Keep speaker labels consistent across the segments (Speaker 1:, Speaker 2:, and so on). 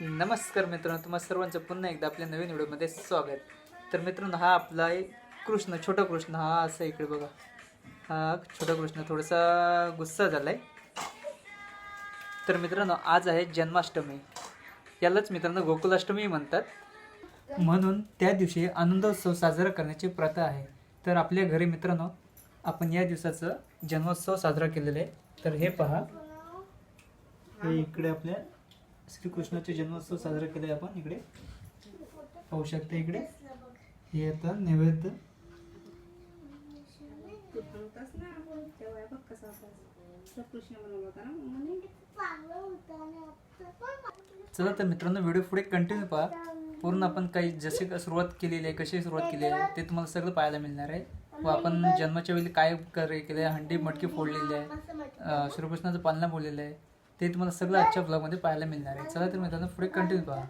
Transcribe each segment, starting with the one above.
Speaker 1: नमस्कार मित्रांनो तुम्हा सर्वांचं पुन्हा एकदा आपल्या नवीन व्हिडिओमध्ये स्वागत. तर मित्रांनो हा आपला एक कृष्ण छोटा कृष्ण हा असं इकडे बघा. हा छोटा कृष्ण थोडासा गुस्सा झाला आहे तर मित्रांनो आज आहे जन्माष्टमी. यालाच मित्रांनो गोकुलाष्टमी म्हणतात. म्हणून त्या दिवशी आनंदोत्सव साजरा करण्याची प्रथा आहे. तर आपल्या घरी मित्रांनो आपण या दिवसाचं जन्मोत्सव साजरा केलेला आहे. तर हे पहा. हे इकडे आपल्या श्रीकृष्णाचे जन्मोत्सव साजरा केले आपण इकडे. पाहू शकता इकडे. हे आता नैवेद्य. चला तर मित्रांनो व्हिडिओ पुढे कंटिन्यू पहा. पूर्ण आपण काही जसे सुरुवात केलेली आहे कशी सुरुवात केली आहे ते तुम्हाला सगळं पाहायला मिळणार आहे. व आपण जन्माच्या वेळी काय करे केले आहे हंडी मटकी फोडलेली आहे. श्रीकृष्णाचं पालना बोललेलं आहे. ते तुम्हाला सगळं आजच्या ब्लॉगमध्ये पाहायला मिळणार आहे. चला तर मित्रांनो पुढे कंटिन्यू पहा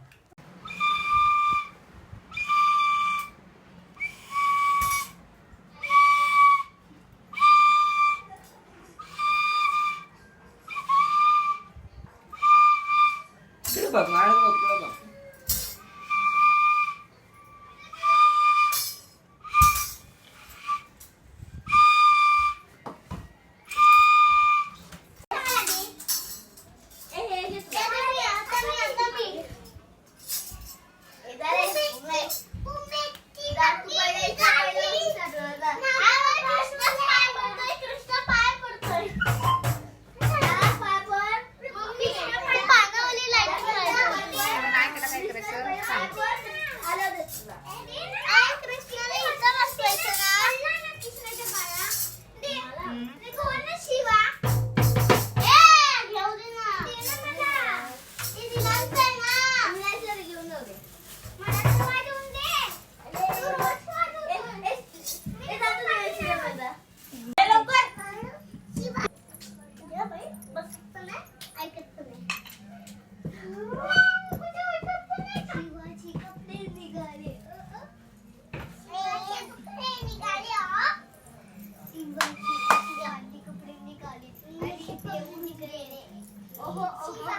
Speaker 1: Obat.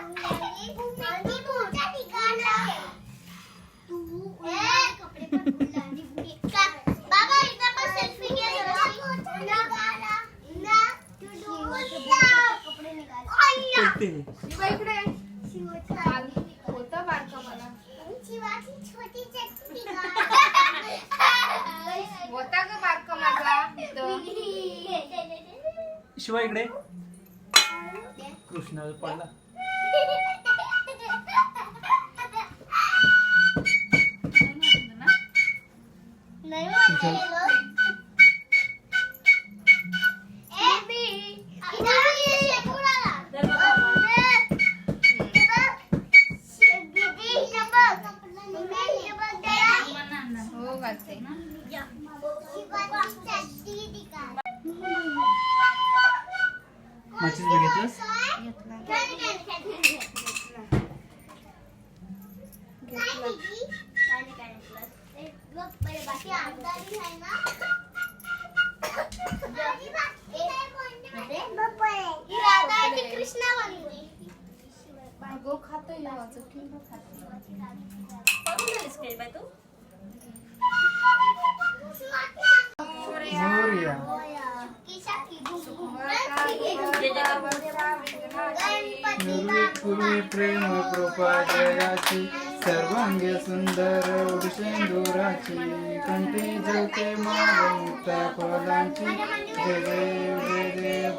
Speaker 1: पूर्वी प्रेम कृपा जयाची सर्वांगी सुंदर उडशेंदुराची कंठी जळते माग मुक्ता फलांची जय देव जय. देव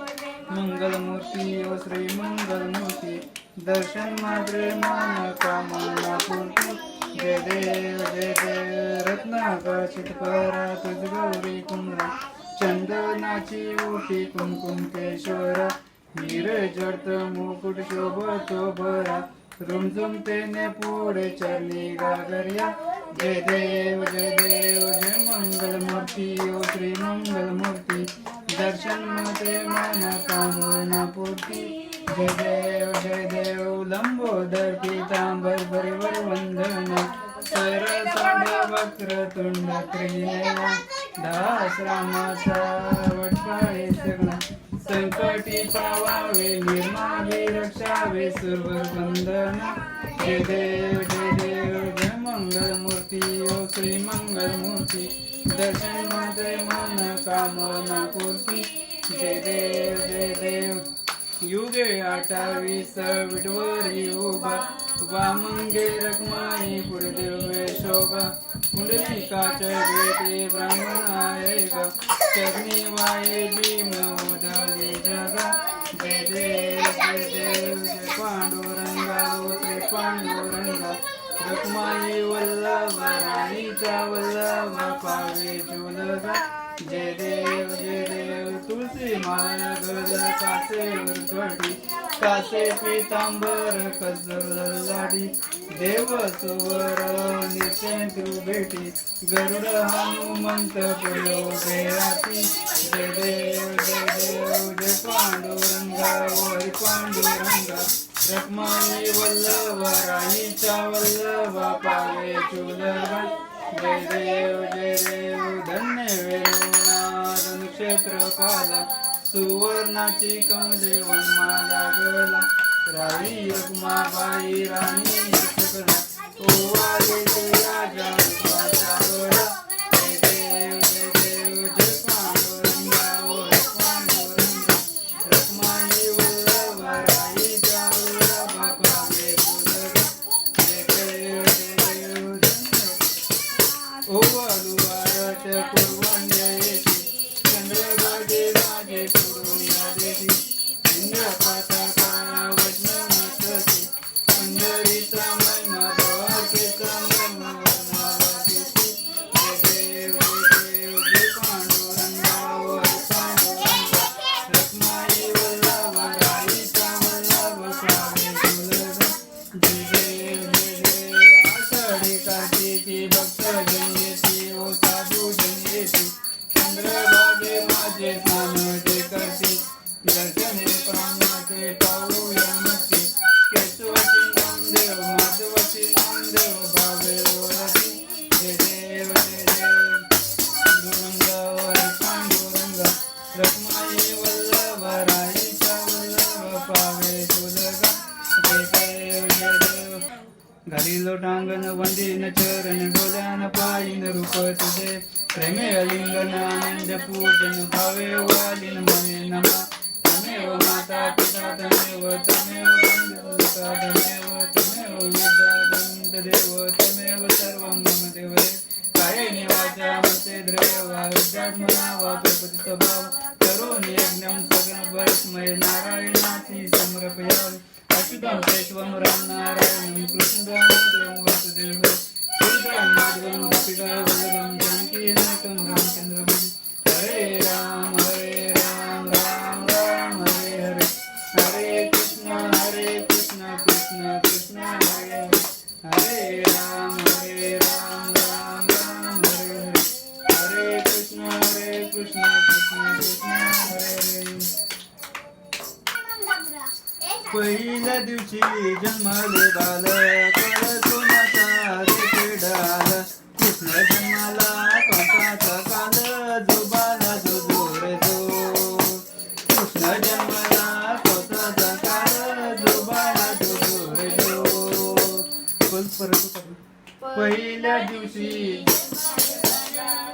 Speaker 1: मंगलमूर्ती ओ श्री मंगलमूर्ती. दर्शन मात्र मान कामना पूर्ती जय देव जय. देव रत्नाकाशित करा तुझ गौरी कुंभरा. चंदनाची ओटी कुंकुम केशवरा. हीर जडत मुकुट शोभतो भरा रुमझुम तेने पुढे चरणी गागर्या. जय देव जय देव जय मंगलमूर्ती ओ श्री मंगलमूर्ती. दर्शन मते मन कामना पूर्ती. जय देव जय देव लंबोदर पीतांबर परिवर वंदन. सरसंड वक्र तुंड त्रिनयना दास रामाचा वटकाळे सगळा. संकटी पावावे निर्मावे रक्षावे सर्व वंदना
Speaker 2: जय देव जय देव जय मंगल मूर्ती ओ श्री मंगल मूर्ती दर्शनमध्ये मन कामना पूर्ती. जय देव जय देव. युगे अठ्ठावीस विटवरी उभा. वामंगे मंगे रखमाई पुढे देव शोभा. पुंडलिकाच्या भेटे ब्राह्मण चरणी वाये भीम उदली जगा जय देव जय देव जय पांडुरंगा ओ श्री पांडुरंगा रखमाई वल्लभ राणीचा वल्लभ पावे झुलगा जय देव जय देव तुलसी माळ गल कासेवर कडी कासे पितांबर कसर लाडी देव सुवर नित्य भेटी गरुड हनुमंत पुढे उभे जय देव जय देव जय पांडुरंगा वरी पांडुरंगा रखमाई वल्लभ राणीचा वल्लभ पावे चुलगा जय देव जय देव धन्य वेणुनाथ नक्षत्रपाला सुवर्णाची कमले वनमाला गला राई रखमाबाई राणी सकला ओवाले राजा सगन परस्मय नारायणाची समर्पयामि अच्युतं केशवं राम नारायणं कृष्णदामोदरं वासुदेवं श्रीराम माधवं गोपिका वल्लभं जानकीनाथं रामचन्द्रं हरे राम हरे राम राम राम हरे हरे हरे कृष्ण हरे कृष्ण कृष्ण कृष्ण हरे हरे हरे पहिल्या दिवशी जन्मले बाल कळसुनाचा डाल कृष्ण जन्माला कंसाचा काल जोबाला जो जो जो कृष्ण जन्माला कंसाचा काल जोबाला जो जो जो पहिल्या दिवशी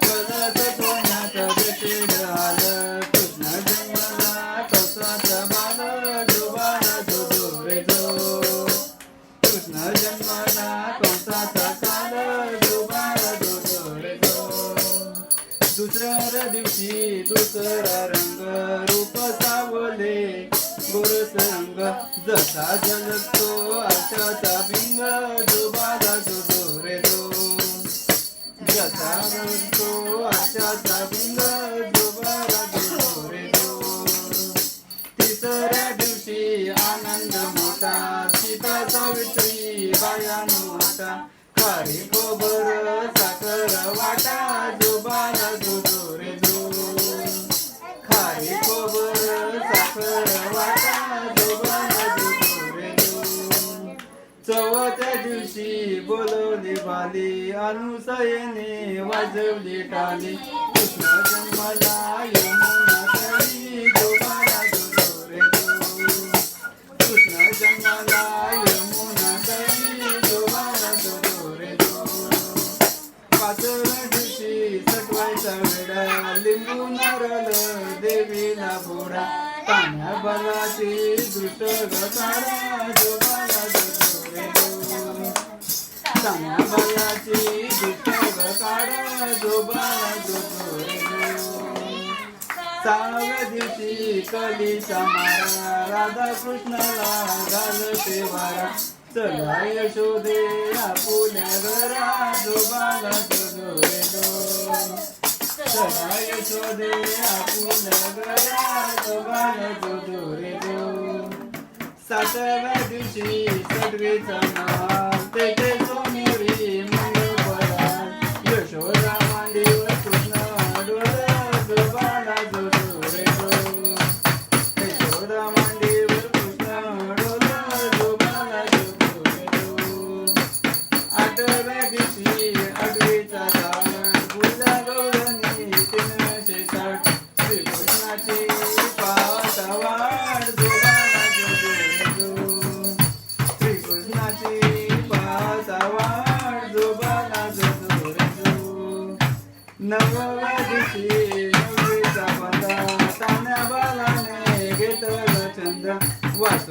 Speaker 2: कलस सोन्याचा भेटे डाल जसा जगतो आशाचा भिंग जो बाला जो रे जो जसा जगतो आशाचा भिंग जो बाला जो रे जो तिसऱ्या दिवशी आनंद मोठा सीता सावित्री बायानो मोठा खारी खोबर साखर वाटा जो बाला जो रे जो खारी खोबर साखर चवथ्या दिवशी बोलवली बाली अनुसयने वाजवली टाली. कृष्ण जन्मला यमुना तळी गोपाला रे कृष्ण जन्मला यमुना तळी दिवशी लिंबू दृष्ट गटारा चांगल्या बलाची दृष्ट काढा जो रे दिवशी राधा कृष्णाला घालते वारा चला यशोदे आपुल्या घरा जोबाला जोडो चला यशोदे आपुल्या घरा जोबाला जोडो रे सातव्या दिवशी सटवीचा नाव तेथे सोनेरी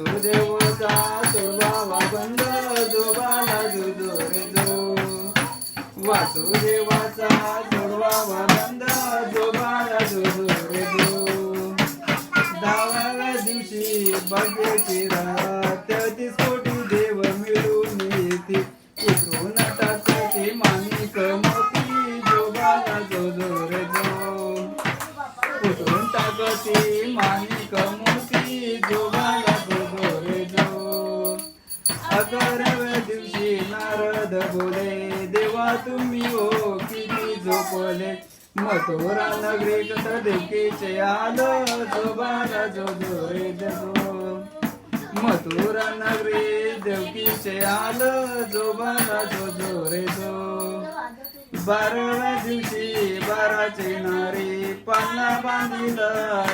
Speaker 2: वासुदेवचा सोबावा बंद जोबाला बाला जो जो रे जो वासुदेवाचा जोडवा बंद जोबाला जो जो रे जो दहाव्या दिवशी भाग्याची रात तेहतीस कोटी देव मिळून येते. उतरून टाकते माणिक मोती जो बाला जो जो रे जो उतरून टाकते माणिक नारद देवा तुम्ही ओ किती झोपले मथुरा नगरी कस देवकीचे आलं जोबाला जो जो रे मथुरा नगरी देवकीचे आलं जोबाला जो जो रे जो बाराव्या दिवशी बाराचे नारी पाना बांधिला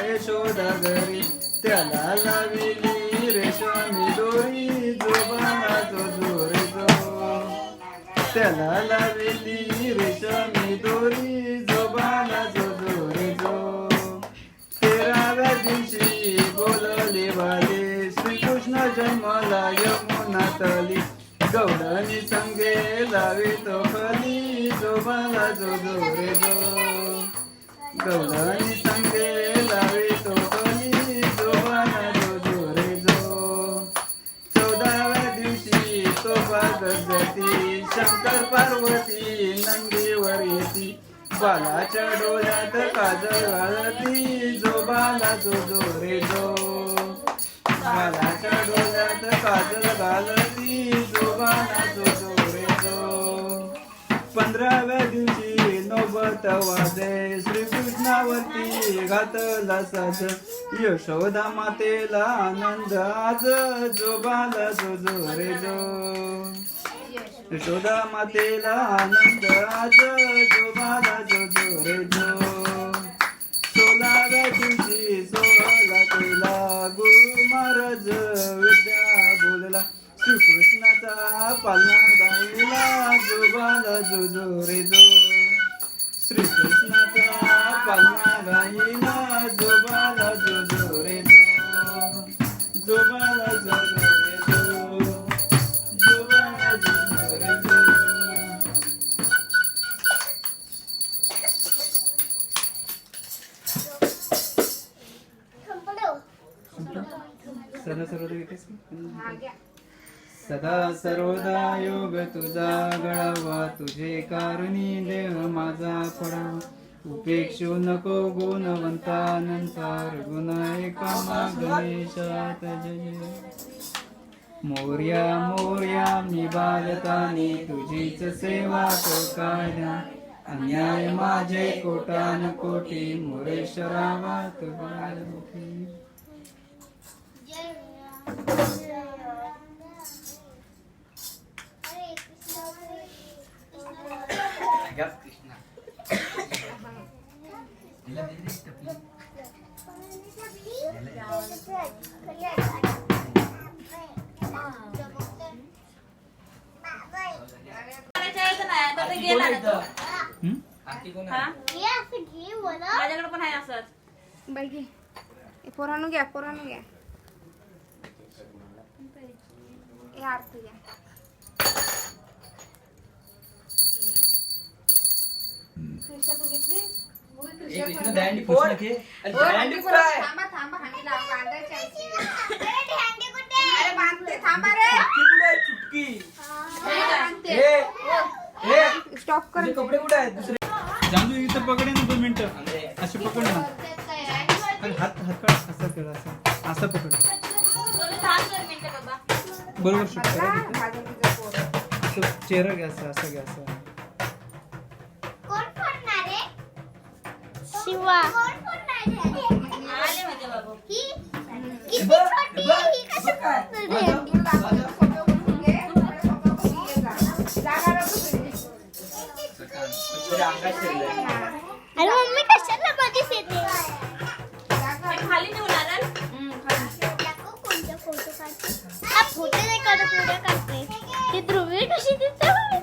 Speaker 2: यशोदा घरी. त्याला लाविली रेशमी दोरी जोबाला जो जो त्याला लावेली रेशमी दोरी जोबाला जो जो जो. तेराव्या दिवशी बोलले बाले श्रीकृष्ण जन्मला यमुना तली. गौडानी संगे लावे तो खली जो बाला जो जो रे जो. गौडनी संगे लावे तो खली जो जो जो जो. चौदाव्या दिवशी तो गजती शंकर पार्वती नंदीवर येती. बालाच्या डोळ्यात काजळ घालती जो बाला जो जो रे जो. बालाच्या डोळ्यात काजळ घालती जो बाला जो जो रे जो. पंधराव्या दिवशी नोबत वाजे श्रीकृष्णावरती घातला साज. यशोदा मातेला आनंद आज जो बाला जो जो रे जो. यशोदा मातेला आनंद आज जो बाला जो जो रे जो. सोळाव्या दिवशी सोहळा केला गुरु महाराज विद्या बोलला. श्रीकृष्णाचा पालना गाईला जो बाला जो जो रे जो. श्रीकृष्णाचा पालना गाईला सदा सर्वदा येतेस का? सदा सर्वदा योग तुझा गळावा तुझे कारणी देह माझा पडावा उपेक्षू नको गुणवंता नंतर गुण एका गणेशात जय मोर्या मोर्या मी बालतानी तुझीच सेवा तो कायदा अन्याय माझे कोटान कोटी मोरेश्वरावा तू बालमुखी
Speaker 3: असं घे मला
Speaker 4: माझ्याकडे पण आहे असंच
Speaker 3: बाई घे
Speaker 4: ए, पोरांनो घ्या पोरांनो घ्या थांबा रे स्टॉप कर
Speaker 5: कपडे कुठे आहेत दुसरे जांजू इथं पकडे ना दोन मिनिटं असे पकड ना हात हात असं कर असं असं पकड बरोबर शूट करा. असं चेहरा घ्या असं असं घ्या असं.
Speaker 1: कोण फोडणार आहे? शिवा. कोण फोडणार आहे? ही किती
Speaker 4: फोटो
Speaker 1: नाही काढत उद्या काढते. ती ध्रुवी कशी
Speaker 4: दिव्यावर.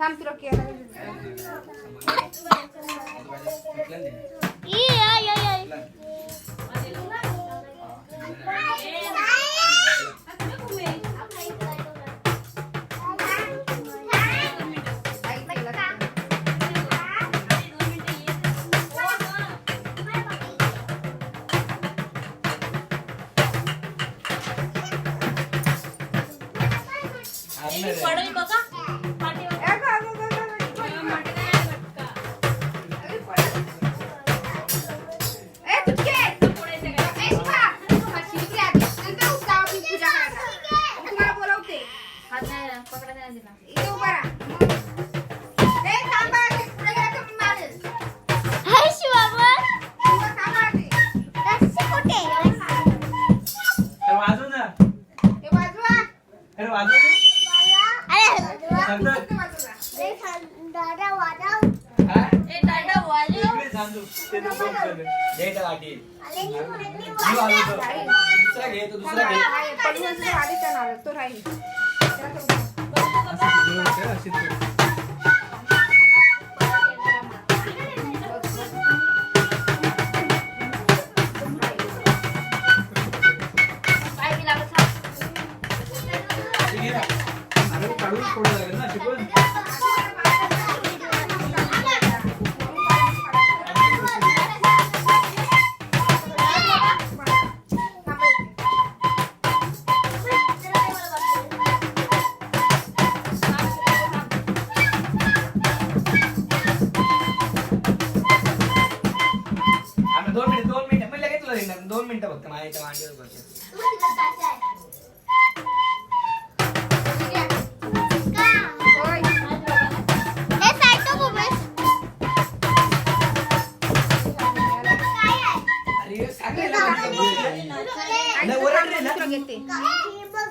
Speaker 4: थांब तुला केला
Speaker 1: ई, आय, आय, आय.
Speaker 5: ते नको करू. दे त्या
Speaker 1: ही वाजव.
Speaker 5: वाजवतो. दुसरा घे तो दुसरा घे
Speaker 4: तो राहील तो-
Speaker 5: बरोबर कर, अशीच कर. अशी घे दोन मिनिटं फक्त माझ्या इथं मांडीवर बस.
Speaker 1: हे सायको बुबेस. काय आहे?
Speaker 5: अरे सांगायला पाहिजे. नाही, ओरड रे ना.
Speaker 4: घेते
Speaker 1: नंतर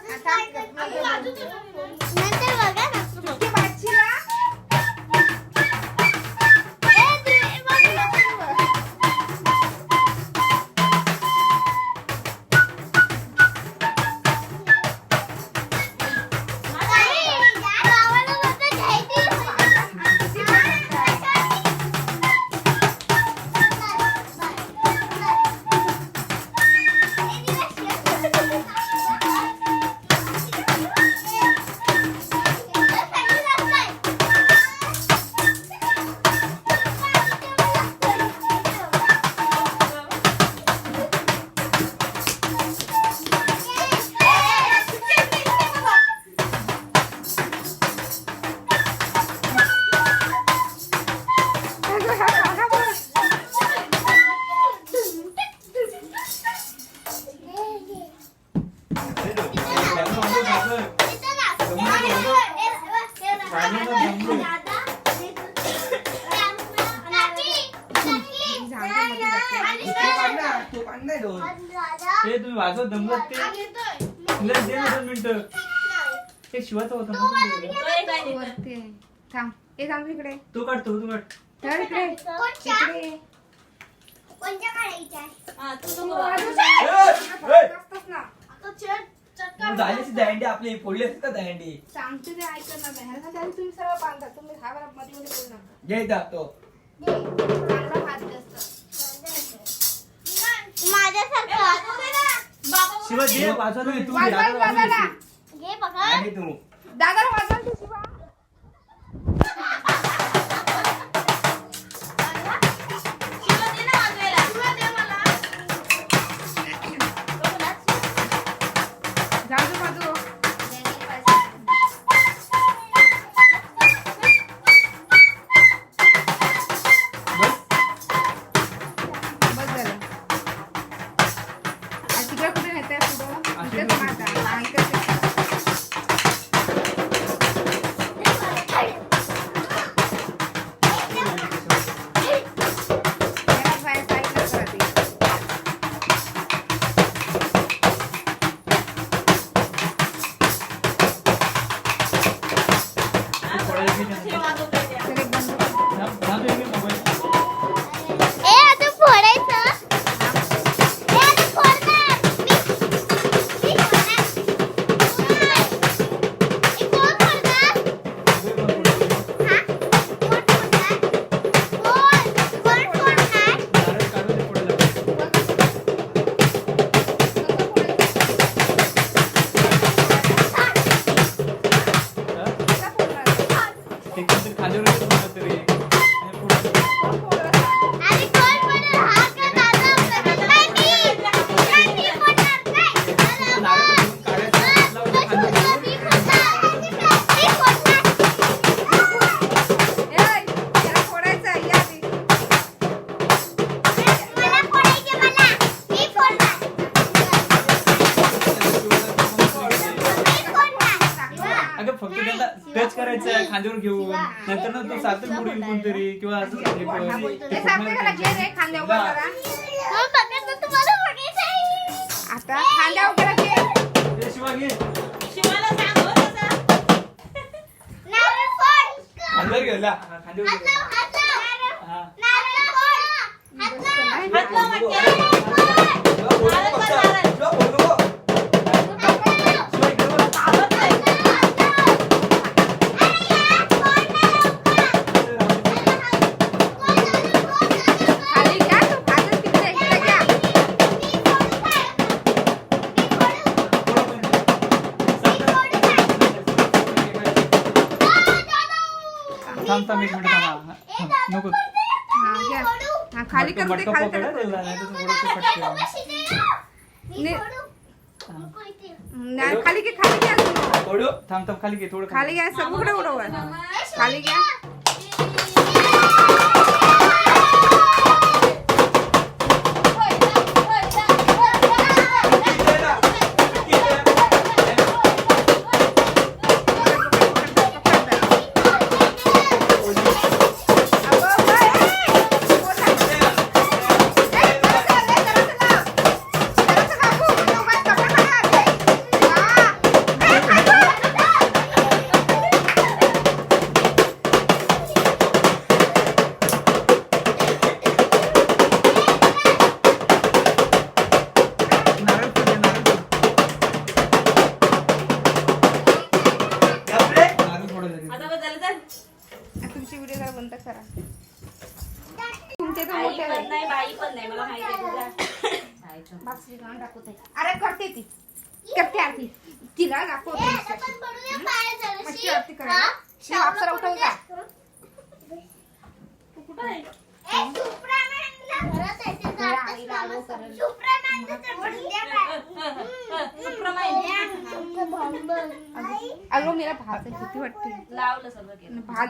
Speaker 5: हे तुम्ही वाजवत दमवत ते तुला दे ना दोन मिनिटं. ते शिवाचा होता ना? तो.
Speaker 4: वरती. आहे. थांब. हे थांब इकडे.
Speaker 5: तू काढ तो तू काढ.
Speaker 4: तर इकडे. इकडे. ये.
Speaker 1: कोणत्या काढायच्या
Speaker 5: ए, ए,
Speaker 4: असतंच ना. चटका
Speaker 5: झालीच दहंडी आपली. फोडली असते दहंडी
Speaker 4: ते नाही. ह्याला सांगायचं तुम्ही सर्व बांधा तुम्ही हा बरं मध्ये मध्ये बोलू नका.
Speaker 5: घे जातो
Speaker 4: चांगला हात जास्त
Speaker 3: माझ्यासारखं
Speaker 5: शिवा दे वाजवा ना तू
Speaker 4: वाजवायला दादाला
Speaker 3: घे बघा.
Speaker 5: आणि तू.
Speaker 4: शिवा.
Speaker 1: नंतर ना तू सातच बुडील कोणतरी किंवा असं हे करून-
Speaker 4: हे सांगते त्याला घे रे खांद्या उभा करा
Speaker 3: मग बघा तुम्हाला बघायचं आहे
Speaker 4: आता घे.
Speaker 1: ए, शिवा घे. खांद्यावर घे ला. हा,
Speaker 3: हात
Speaker 1: घे. हा.
Speaker 3: हात लाव.
Speaker 5: बोलू.
Speaker 1: थांब थांब एक मिनिट थांब. हा. नको.
Speaker 4: हा घ्या. हा खाली करू दे
Speaker 1: मटका
Speaker 4: खाली
Speaker 1: पकड,
Speaker 4: करू
Speaker 1: नाही तर तू उडवतो फटके.
Speaker 4: ने- नाही, खाली घे खाली घ्या.
Speaker 1: थांब थांब खाली घे थोडं
Speaker 4: खाली घ्या सगळीकडे उडव. खाली घ्या.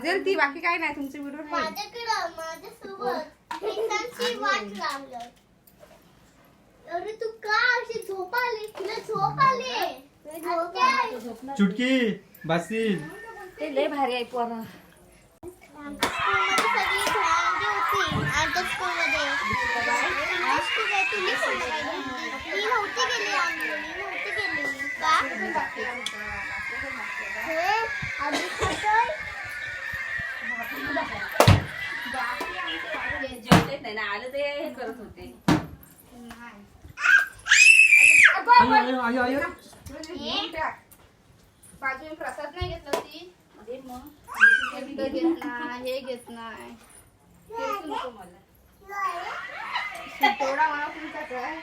Speaker 4: भाजेल ती बाकी काय नाही तुमचे व्हिडिओ
Speaker 3: माझ्याकडं माझ्यासोबत. मित्रांची वाट लावलं अरे तू का अशी झोप आली? तुला झोप आली.
Speaker 1: चुटकी बासील
Speaker 4: ते लय भारी आहे पोरं.
Speaker 3: आमच्या स्कूलमध्ये सगळी भांडी होती. आमच्या स्कूलमध्ये. आमच्या स्कूलमध्ये तुम्ही सांगायला मी नव्हती गेली. आंघोळी नव्हती गेली का हे आधी खातोय
Speaker 1: आयो, आयो, आयो, आयो.
Speaker 4: इकडे घेऊन टाक. बाजूने प्रसाद नाही घेतला ती
Speaker 3: मग
Speaker 4: घेत नाही हे घेत नाही
Speaker 3: तेच मला
Speaker 4: तेवढा मला तुमचा काय